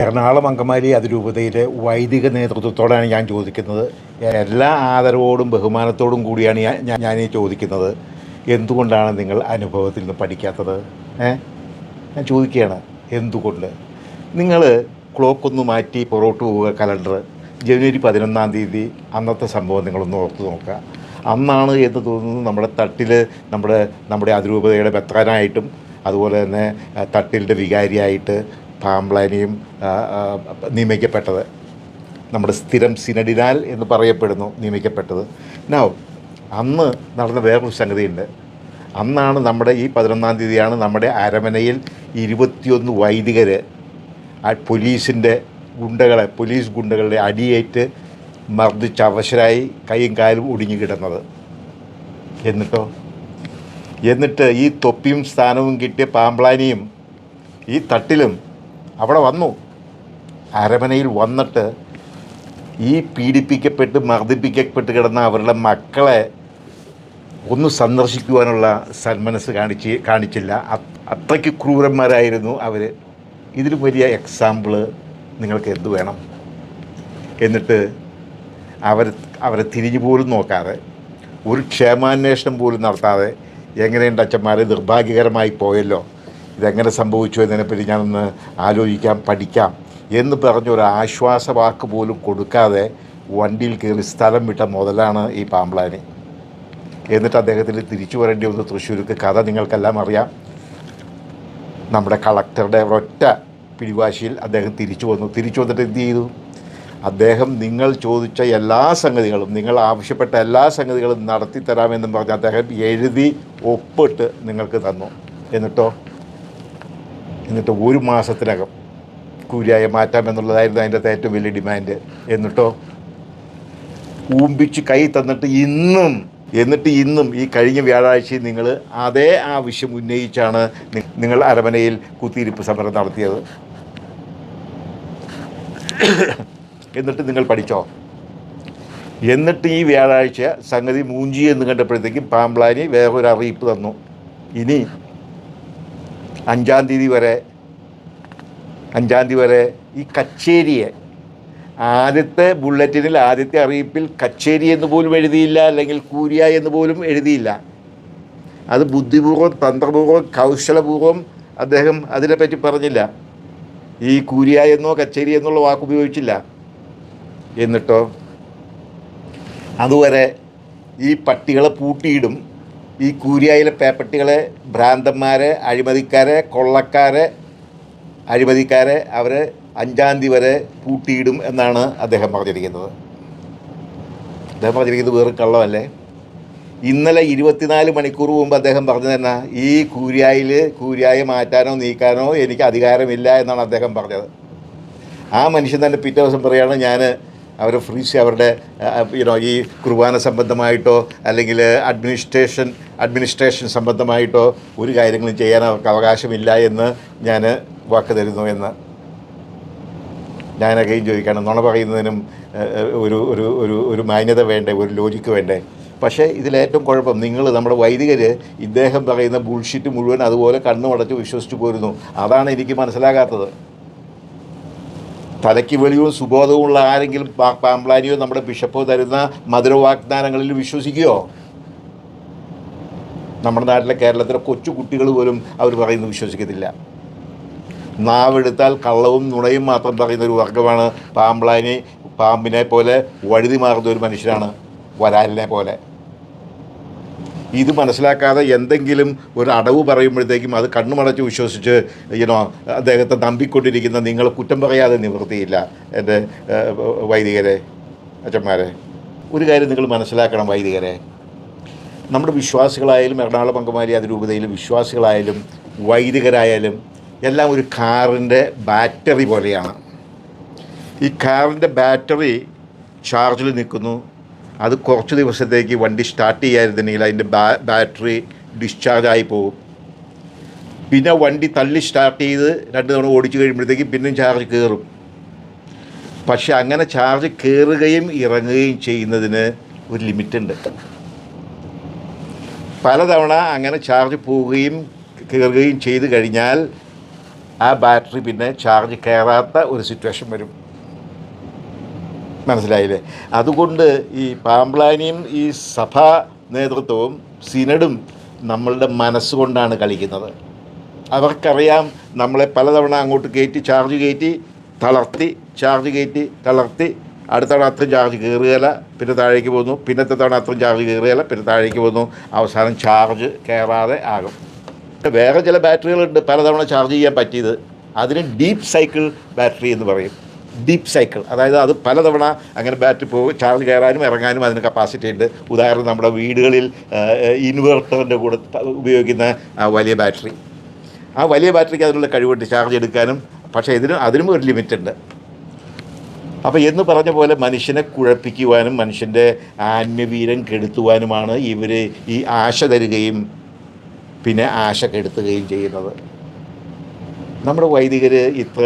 എറണാകുളം അങ്കമാലി അതിരൂപതയിലെ വൈദിക നേതൃത്വത്തോടാണ് ഞാൻ ചോദിക്കുന്നത്. എല്ലാ ആദരവോടും ബഹുമാനത്തോടും കൂടിയാണ് ഞാൻ ഞാൻ- ഈ ചോദിക്കുന്നത്. എന്തുകൊണ്ടാണ് നിങ്ങൾ അനുഭവത്തിൽ നിന്ന് പഠിക്കാത്തത്? ഏ? ഞാൻ ചോദിക്കുകയാണ് എന്തുകൊണ്ട്? നിങ്ങൾ ക്ലോക്ക് ഒന്ന് മാറ്റി പുറകോട്ട് പോവുക കലണ്ടർ ജനുവരി പതിനൊന്നാം തീയതി അന്നത്തെ സംഭവം നിങ്ങളൊന്ന് ഓർത്ത് നോക്കുക. അന്നാണ് എന്ന് തോന്നുന്നത് നമ്മുടെ തട്ടിൽ നമ്മുടെ നമ്മുടെ അതിരൂപതയുടെ ബെത്രാനായിട്ടും അതുപോലെ തന്നെ തട്ടിലിന്റെ വികാരിയായിട്ട് പാമ്പ്ലാനിയും നിയമിക്കപ്പെട്ടത്. നമ്മുടെ സ്ഥിരം സിനഡിനാൽ എന്ന് പറയപ്പെടുന്നു നിയമിക്കപ്പെട്ടത്. നോ അന്ന് നടന്ന വേറൊരു സംഗതിയുണ്ട്. അന്നാണ് നമ്മുടെ ഈ പതിനൊന്നാം തീയതിയാണ് നമ്മുടെ അരമനയിൽ ഇരുപത്തിയൊന്ന് വൈദികർ ആ പോലീസിന്റെ ഗുണ്ടകളെ പോലീസ് ഗുണ്ടകളുടെ അടിയേറ്റ് മർദ്ദിച്ച് അവശരായി കൈയും കാലും ഒടിഞ്ഞു കിടന്നത്. എന്നിട്ടോ? എന്നിട്ട് ഈ തൊപ്പിയും സ്ഥാനവും കിട്ടിയ പാമ്പ്ലാനിയും ഈ തട്ടിലും അവിടെ വന്നു. അരമനയിൽ വന്നിട്ട് ഈ പീഡിപ്പിക്കപ്പെട്ട് മർദ്ദിപ്പിക്കപ്പെട്ട് കിടന്ന അവരുടെ മക്കളെ ഒന്ന് സന്ദർശിക്കുവാനുള്ള സന്മനസ് കാണിച്ച് കാണിച്ചില്ല. അത്- അത്രയ്ക്ക് ക്രൂരന്മാരായിരുന്നു അവർ ഇതിലും വലിയ എക്സാമ്പിൾ നിങ്ങൾക്ക് എന്ത് വേണം? എന്നിട്ട് അവർ അവരെ തിരിഞ്ഞു പോലും നോക്കാതെ ഒരു ക്ഷേമാന്വേഷണം പോലും നടത്താതെ എങ്ങനെയുണ്ട് അച്ഛന്മാരെ? നിർഭാഗ്യകരമായി പോയല്ലോ. ഇതെങ്ങനെ സംഭവിച്ചു എന്നതിനെപ്പറ്റി ഞാനൊന്ന് ആലോചിക്കാം പഠിക്കാം എന്ന് പറഞ്ഞൊരു ആശ്വാസ വാക്ക് പോലും കൊടുക്കാതെ വണ്ടിയിൽ കയറി സ്ഥലം വിട്ട മുതലാണ് ഈ പാമ്പ്ലാനി. എന്നിട്ട് അദ്ദേഹത്തിന് തിരിച്ചു വരേണ്ടി വന്ന് തൃശ്ശൂർക്ക് കഥ നിങ്ങൾക്കെല്ലാം അറിയാം. നമ്മുടെ കളക്ടറുടെ ഒറ്റ പിടിവാശിയിൽ അദ്ദേഹം തിരിച്ചു വന്നു. തിരിച്ചു വന്നിട്ട് എന്ത് ചെയ്തു? അദ്ദേഹം നിങ്ങൾ ചോദിച്ച എല്ലാ സംഗതികളും നിങ്ങൾ ആവശ്യപ്പെട്ട എല്ലാ സംഗതികളും നടത്തി തരാമെന്നും പറഞ്ഞ് അദ്ദേഹം എഴുതി ഒപ്പിട്ട് നിങ്ങൾക്ക് തന്നു. എന്നിട്ടോ? എന്നിട്ട് ഒരു മാസത്തിനകം കൂലിയായി മാറ്റാമെന്നുള്ളതായിരുന്നു അതിന്റെ ഏറ്റവും വലിയ ഡിമാൻഡ്. എന്നിട്ടോ? ഊമ്പിച്ച് കൈ തന്നിട്ട് ഇന്നും എന്നിട്ട് ഇന്നും ഈ കഴിഞ്ഞ വ്യാഴാഴ്ച നിങ്ങൾ അതേ ആവശ്യം ഉന്നയിച്ചാണ് നിങ്ങൾ അരമനയിൽ കുത്തിയിരിപ്പ് സമരം നടത്തിയത്. എന്നിട്ട് നിങ്ങൾ പഠിച്ചോ? എന്നിട്ട് ഈ വ്യാഴാഴ്ച സംഗതി മൂഞ്ചി എന്ന് കണ്ടപ്പോഴത്തേക്കും പാമ്പ്ലാനി വേറൊരു അറിയിപ്പ് തന്നു. ഇനി അഞ്ചാം തീയതി വരെ അഞ്ചാം തീയതി വരെ ഈ കച്ചേരിയെ ആദ്യത്തെ ബുള്ളറ്റിനിൽ ആദ്യത്തെ അറിയിപ്പിൽ കച്ചേരി എന്ന് പോലും എഴുതിയില്ല അല്ലെങ്കിൽ കൂരിയ എന്ന് പോലും എഴുതിയില്ല. അത് ബുദ്ധിപൂർവം തന്ത്രപൂർവം കൗശലപൂർവം അദ്ദേഹം അതിനെപ്പറ്റി പറഞ്ഞില്ല. ഈ കൂരിയ എന്നോ കച്ചേരി എന്നുള്ള വാക്ക് ഉപയോഗിച്ചില്ല. എന്നിട്ടോ? അതുവരെ ഈ പട്ടികളെ പൂട്ടിയിടും. ഈ കൂരിയായിലെ പേപ്പട്ടികളെ ഭ്രാന്തന്മാരെ അഴിമതിക്കാരെ കൊള്ളക്കാരെ അഴിമതിക്കാരെ അവരെ അഞ്ചാം തീയതി വരെ പൂട്ടിയിടും എന്നാണ് അദ്ദേഹം പറഞ്ഞിരിക്കുന്നത്. അദ്ദേഹം പറഞ്ഞിരിക്കുന്നത് വേറെ കള്ളമല്ലേ? ഇന്നലെ ഇരുപത്തിനാല് മണിക്കൂർ മുമ്പ് അദ്ദേഹം പറഞ്ഞു തന്നെ ഈ കൂരിയായിൽ കൂരിയായി മാറ്റാനോ നീക്കാനോ എനിക്ക് അധികാരമില്ല എന്നാണ് അദ്ദേഹം പറഞ്ഞത്. ആ മനുഷ്യൻ തന്നെ പിറ്റേ ദിവസം പറയുകയാണ് ഞാൻ അവരെ ഫ്രീസി അവരുടെ യുനോ ഈ കുർബാന സംബന്ധമായിട്ടോ അല്ലെങ്കിൽ അഡ്മിനിസ്ട്രേഷൻ അഡ്മിനിസ്ട്രേഷൻ സംബന്ധമായിട്ടോ ഒരു കാര്യങ്ങളും ചെയ്യാൻ അവർക്ക് അവകാശമില്ല എന്ന് ഞാൻ വാക്ക് തരുന്നു എന്ന്. ഞാൻ അകയും ചോദിക്കണം. നുണ പറയുന്നതിനും ഒരു ഒരു ഒരു ഒരു മാന്യത വേണ്ടേ ഒരു ലോജിക്ക് വേണ്ടേ? പക്ഷേ ഇതിലേറ്റവും കുഴപ്പം നിങ്ങൾ നമ്മുടെ വൈദികർ ഇദ്ദേഹം പറയുന്ന ബുൾഷിറ്റ് മുഴുവൻ അതുപോലെ കണ്ണുമടച്ച് വിശ്വസിച്ച് പോരുന്നു. അതാണ് എനിക്ക് മനസ്സിലാകാത്തത്. തലയ്ക്ക് വെളിയും സുബോധവുമുള്ള ആരെങ്കിലും പാമ്പ്ലാനിയോ നമ്മുടെ ബിഷപ്പോ തരുന്ന മധുരവാഗ്ദാനങ്ങളിൽ വിശ്വസിക്കുകയോ നമ്മുടെ നാട്ടിലെ കേരളത്തിലെ കൊച്ചു കുട്ടികൾ പോലും അവർ പറയുന്നത് വിശ്വസിക്കത്തില്ല. നാവെടുത്താൽ കള്ളവും നുണയും മാത്രം പറയുന്ന ഒരു വർഗമാണ് പാമ്പ്ലാനി പാമ്പിനെ പോലെ വഴുതി മാറുന്ന ഒരു മനുഷ്യനാണ് വരാലിനെ പോലെ. ഇത് മനസ്സിലാക്കാതെ എന്തെങ്കിലും ഒരു അടവ് പറയുമ്പോഴത്തേക്കും അത് കണ്ണുമടച്ച് വിശ്വസിച്ച് യുനോ അദ്ദേഹത്തെ നമ്പിക്കൊണ്ടിരിക്കുന്ന നിങ്ങൾ കുറ്റം പറയാതെ നിവൃത്തിയില്ല. എന്റെ വൈദികരെ അച്ഛന്മാരെ ഒരു കാര്യം നിങ്ങൾ മനസ്സിലാക്കണം വൈദികരെ. നമ്മുടെ വിശ്വാസികളായാലും എറണാകുളം അങ്കമാലി അതിരൂപതയിലും വിശ്വാസികളായാലും വൈദികരായാലും എല്ലാം ഒരു കാറിന്റെ ബാറ്ററി പോലെയാണ്. ഈ കാറിന്റെ ബാറ്ററി ചാർജിൽ നിൽക്കുന്നു. അത് കുറച്ച് ദിവസത്തേക്ക് വണ്ടി സ്റ്റാർട്ട് ചെയ്യാതിരുന്നെങ്കിൽ അതിന്റെ ബാറ്ററി ഡിസ്ചാർജ് ആയി പോകും. പിന്നെ വണ്ടി തള്ളി സ്റ്റാർട്ട് ചെയ്ത് രണ്ട് തവണ ഓടിച്ചു കഴിയുമ്പോഴത്തേക്കും പിന്നെയും ചാർജ് കയറും പക്ഷെ അങ്ങനെ ചാർജ് കയറുകയും ഇറങ്ങുകയും ചെയ്യുന്നതിന് ഒരു ലിമിറ്റുണ്ട്. പലതവണ അങ്ങനെ ചാർജ് പോവുകയും കയറുകയും ചെയ്തു കഴിഞ്ഞാൽ ആ ബാറ്ററി പിന്നെ ചാർജ് കയറാത്ത ഒരു സിറ്റുവേഷൻ വരും. മനസ്സിലായില്ലേ? അതുകൊണ്ട് ഈ പാമ്പ്ലാനിയും ഈ സഭാ നേതൃത്വവും സിനഡും നമ്മളുടെ മനസ്സുകൊണ്ടാണ് കളിക്കുന്നത്. അവർക്കറിയാം നമ്മളെ പലതവണ അങ്ങോട്ട് കയറ്റി ചാർജ് കയറ്റി തളർത്തി ചാർജ് കയറ്റി തളർത്തി. അടുത്ത തവണ അത്രയും ചാർജ് കയറുകയില്ല പിന്നെ താഴേക്ക് പോകുന്നു. പിന്നത്തെ തവണ അത്രയും ചാർജ് കയറുകയില്ല പിന്നെ താഴേക്ക് പോകുന്നു. അവസാനം ചാർജ് കയറാതെ ആകും. വേറെ ചില ബാറ്ററികളുണ്ട് പലതവണ ചാർജ് ചെയ്യാൻ പറ്റിയത്. അതിന് ഡീപ്പ് സൈക്കിൾ ബാറ്ററി എന്ന് പറയും. ഡീപ്പ് സൈക്കിൾ അതായത് അത് പലതവണ അങ്ങനെ ബാറ്റ് പോകും ചാർജ് കയറാനും ഇറങ്ങാനും അതിന് കപ്പാസിറ്റി ഉണ്ട്. ഉദാഹരണം നമ്മുടെ വീടുകളിൽ ഇൻവെർട്ടറിന്റെ കൂടെ ഉപയോഗിക്കുന്ന വലിയ ബാറ്ററി ആ വലിയ ബാറ്ററിക്ക് അതിനുള്ള കഴിവുണ്ട്. ചാർജ് എടുക്കാനും പക്ഷേ ഇതിന് അതിനും ഒരു ലിമിറ്റ് ഉണ്ട്. അപ്പോൾ എന്ന് പറഞ്ഞ പോലെ മനുഷ്യനെ കുഴപ്പിക്കുവാനും മനുഷ്യന്റെ ആത്മവീരം കെടുത്തുവാനുമാണ് ഇവർ ഈ ആശ തരികയും പിന്നെ ആശ കെടുത്തുകയും ചെയ്യുന്നത്. നമ്മുടെ വൈദികർ ഇത്ര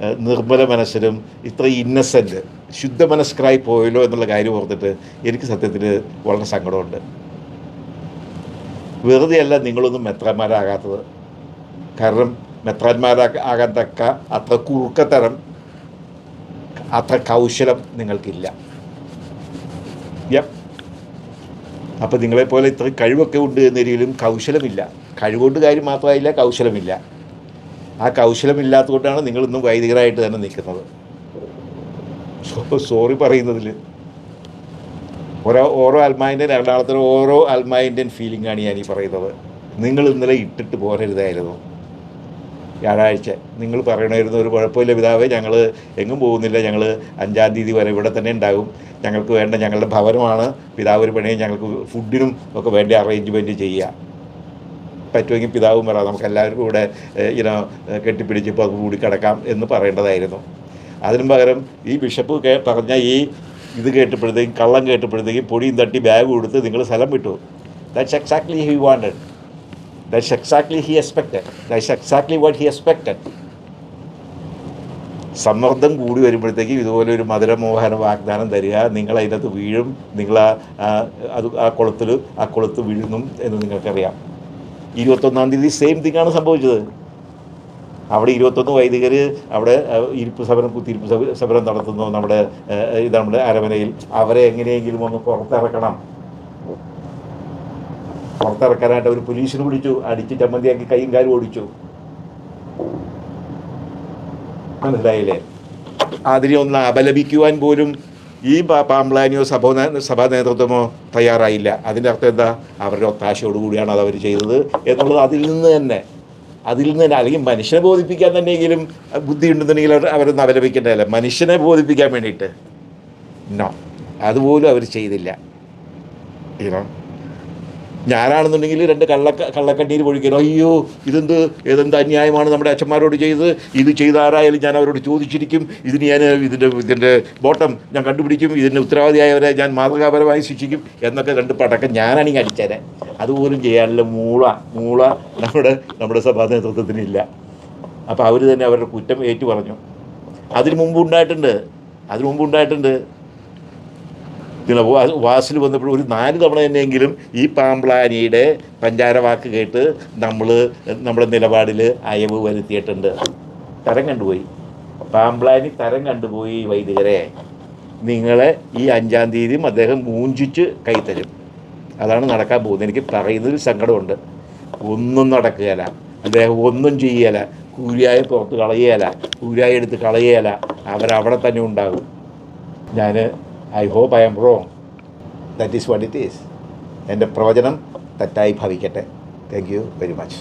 നിർമ്മല മനസ്സിലും ഇത്ര ഇന്നസെന്റ് ശുദ്ധ മനസ്കരായി പോയല്ലോ എന്നുള്ള കാര്യം ഓർത്തിട്ട് എനിക്ക് സത്യത്തിൽ വളരെ സങ്കടമുണ്ട്. വെറുതെയല്ല നിങ്ങളൊന്നും മെത്രാന്മാരാകാത്തത്. കാരണം മെത്രാന്മാരാ ആകാൻ തക്ക അത്ര കുറുക്കത്തരം അത്ര കൗശലം നിങ്ങൾക്കില്ല. അപ്പം നിങ്ങളെപ്പോലെ ഇത്ര കഴിവൊക്കെ ഉണ്ട് എന്നൊരിക്കലും കൗശലമില്ല. കഴിവുകൊണ്ട് കാര്യം മാത്രമായില്ല കൗശലമില്ല. ആ കൗശലമില്ലാത്തതുകൊണ്ടാണ് നിങ്ങൾ ഇന്നും വൈദികരായിട്ട് തന്നെ നിൽക്കുന്നത്. സോറി പറയുന്നതിൽ ഓരോ ഓരോ അൽമായിന്റെ എറണാകുളത്തിന് ഓരോ അൽമായിന്റെൻ ഫീലിംഗ് ആണ് ഞാൻ ഈ പറയുന്നത്. നിങ്ങൾ ഇന്നലെ ഇട്ടിട്ട് പോരരുതായിരുന്നു. വ്യാഴാഴ്ച നിങ്ങൾ പറയണമായിരുന്നു ഒരു കുഴപ്പമില്ല പിതാവേ ഞങ്ങൾ എങ്ങും പോകുന്നില്ല. ഞങ്ങൾ അഞ്ചാം തീയതി വരെ ഇവിടെ തന്നെ ഉണ്ടാകും. ഞങ്ങൾക്ക് വേണ്ട ഞങ്ങളുടെ ഭവനമാണ്. പിതാവ് ഒരു പണിയും ഞങ്ങൾക്ക് ഫുഡിനും ഒക്കെ വേണ്ട അറേഞ്ച്മെന്റ് ചെയ്യുക. പറ്റുമെങ്കിൽ പിതാവും പറ നമുക്ക് എല്ലാവർക്കും കൂടെ ഇനോ കെട്ടിപ്പിടിച്ച് ഇപ്പോൾ കൂടി കിടക്കാം എന്ന് പറയേണ്ടതായിരുന്നു. അതിനു പകരം ഈ ബിഷപ്പ് കേ പറഞ്ഞ ഈ ഇത് കേട്ടപ്പോഴത്തേക്കും കള്ളം കേട്ടപ്പോഴത്തേക്കും പൊടിയും തട്ടി ബാഗ് കൊടുത്ത് നിങ്ങൾ സ്ഥലം വിട്ടു. That's exactly he wanted that's exactly he expected that's exactly what he expected സമ്മർദ്ദം കൂടി വരുമ്പോഴത്തേക്കും ഇതുപോലെ ഒരു മധുരമോഹന വാഗ്ദാനം തരിക നിങ്ങൾ അതിനകത്ത് വീഴും നിങ്ങൾ ആ- അത് ആ കുളത്തിൽ ആ കുളത്ത് വീഴുന്നു എന്ന് നിങ്ങൾക്കറിയാം. ഇരുപത്തൊന്നാം തീയതി സെയിം തിങ് ആണ് സംഭവിച്ചത്. അവിടെ ഇരുപത്തൊന്ന് വൈദികർ അവിടെ ഇരിപ്പ് സമരം കുത്തിയിരിപ്പ് സമ- സമരം നടത്തുന്നു. നമ്മുടെ ഇത് നമ്മുടെ അരമനയിൽ. അവരെ എങ്ങനെയെങ്കിലും ഒന്ന് പുറത്തിറക്കണം. പുറത്തിറക്കാനായിട്ട് അവർ പോലീസിന് പിടിച്ചു. അടിച്ച് ചമ്മന്തിയാക്കി കൈയും കാലും ഓടിച്ചു. മനസ്സിലായില്ലേ? അതിനെ ഒന്ന് അപലപിക്കുവാൻ പോലും ഈ പാമ്പ്ലാനിയോ സഭ സഭാ നേതൃത്വമോ തയ്യാറായില്ല. അതിന്റെ അർത്ഥം എന്താ? അവരുടെ ഒത്താശയോടുകൂടിയാണ് അത് അവർ ചെയ്തത് എന്നുള്ളത് അതിൽ നിന്ന് തന്നെ. അതിൽ നിന്ന് തന്നെ. അല്ലെങ്കിൽ മനുഷ്യനെ ബോധിപ്പിക്കാൻ തന്നെയെങ്കിലും ബുദ്ധി ഉണ്ടെന്നുണ്ടെങ്കിൽ അവർ അവരൊന്നും അവലപിക്കേണ്ടതല്ല മനുഷ്യനെ ബോധിപ്പിക്കാൻ വേണ്ടിയിട്ട്. നോ അതുപോലും അവർ ചെയ്തില്ല. ഇനോ ഞാനാണെന്നുണ്ടെങ്കിൽ രണ്ട് കള്ള കള്ളക്കണ്ണീര് പൊഴിക്കണം അയ്യോ ഇതെന്ത് ഇതെന്ത് അന്യായമാണ് നമ്മുടെ അച്ഛന്മാരോട് ചെയ്ത്? ഇത് ചെയ്ത ആരായാലും ഞാൻ അവരോട് ചോദിച്ചിരിക്കും. ഇതിന് ഞാൻ ഇതിന്റെ ഇതിന്റെ ബോട്ടം ഞാൻ കണ്ടുപിടിക്കും. ഇതിന്റെ ഉത്തരവാദിയായവരെ ഞാൻ മാതൃകാപരമായി ശിക്ഷിക്കും എന്നൊക്കെ കണ്ട് പടക്കം ഞാനാണെങ്കിൽ അടിച്ചേരാൻ. അതുപോലും ചെയ്യാനുള്ള മൂള മൂള നമ്മുടെ നമ്മുടെ സഭാ നേതൃത്വത്തിനില്ല അപ്പോൾ അവർ തന്നെ അവരുടെ കുറ്റം ഏറ്റു പറഞ്ഞു. അതിന് മുമ്പ് ഉണ്ടായിട്ടുണ്ട്. അതിന് മുമ്പ് ഉണ്ടായിട്ടുണ്ട്. പിന്നെ വാസിൽ വന്നപ്പോൾ ഒരു നാല് തവണ തന്നെയെങ്കിലും ഈ പാമ്പ്ലാനിയുടെ പഞ്ചാര വാക്ക് കേട്ട് നമ്മൾ നമ്മുടെ നിലപാടിൽ അയവ് വരുത്തിയിട്ടുണ്ട്. തരം കണ്ടുപോയി. പാമ്പ്ലാനി തരം കണ്ടുപോയി വൈദികരെ. നിങ്ങളെ ഈ അഞ്ചാം തീയതിയും അദ്ദേഹം മൂഞ്ചിച്ച് കൈത്തരും. അതാണ് നടക്കാൻ പോകുന്നത്. എനിക്ക് പറയുന്നതിൽ സങ്കടമുണ്ട്. ഒന്നും നടക്കുകയില്ല. അദ്ദേഹം ഒന്നും ചെയ്യുകയില്ല കൂലിയായ പുറത്ത് കളയുകയില്ല. കൂലിയായി എടുത്ത് കളയുകയില്ല. അവരവിടെ തന്നെ ഉണ്ടാകും. ഞാൻ I hope I'm wrong that is what it is എൻ്റെ പ്രവചനം തെറ്റായി ഭവിക്കട്ടെ താങ്ക് യു വെരി മച്ച്